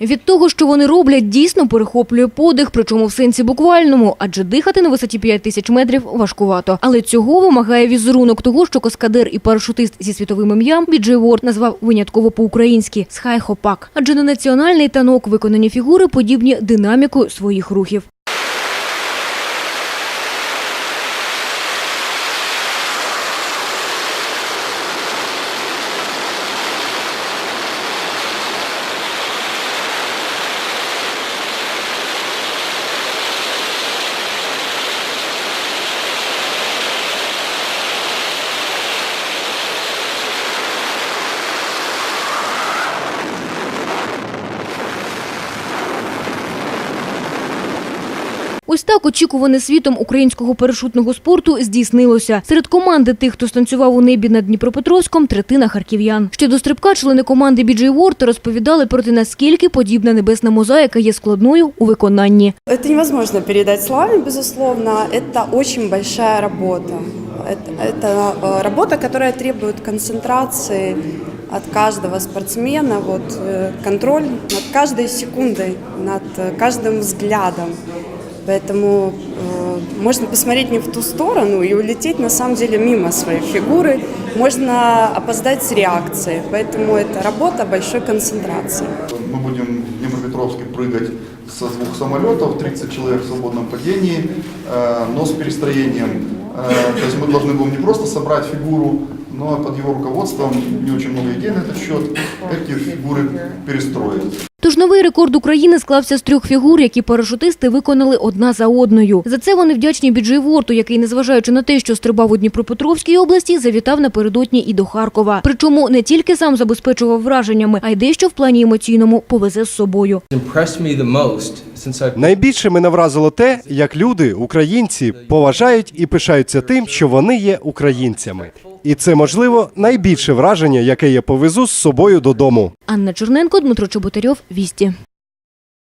Від того, що вони роблять, дійсно перехоплює подих, причому в сенсі буквальному, адже дихати на висоті 5 тисяч метрів важкувато. Але цього вимагає візерунок того, що каскадер і парашутист зі світовим ім'ям Біджей Ворд назвав винятково по-українськи «Схай-хопак». Адже на національний танок виконані фігури подібні динамікою своїх рухів. так очікуване світом українського парашутного спорту здійснилося. Серед команди тих, хто станцював у небі над Дніпропетровськом, третина харків'ян. Щодо стрибка, члени команди Біджей Ворд розповідали про те, наскільки подібна небесна мозаїка є складною у виконанні. Это невозможно передать словами, безусловно. Это очень большая работа. Это, это, э, работа, которая требует концентрации от каждого спортсмена, вот, э, контроль над каждой секундой, над э, каждым взглядом. Поэтому э, можно посмотреть не в ту сторону и улететь на самом деле мимо своей фигуры. Можно опоздать с реакцией. Поэтому это работа большой концентрации. Мы будем в Днепропетровске прыгать со двух самолетов, 30 человек в свободном падении, э, но с перестроением. Э, То есть мы должны будем не просто собрать фигуру, но под его руководством, не очень много идей на этот счет, эти фигуры перестроить. Тож новий рекорд України склався з трьох фігур, які парашутисти виконали одна за одною. За це вони вдячні Біджей Ворту, який, незважаючи на те, що стрибав у Дніпропетровській області, завітав напередодні і до Харкова. Причому не тільки сам забезпечував враженнями, а й дещо в плані емоційному повезе з собою. impressed me the most since I've Найбільше мене вразило те, як люди, українці, поважають і пишаються тим, що вони є українцями. І це можливо найбільше враження, яке я повезу з собою додому. Анна Чорненко, Дмитро Чоботарьов, Вісті.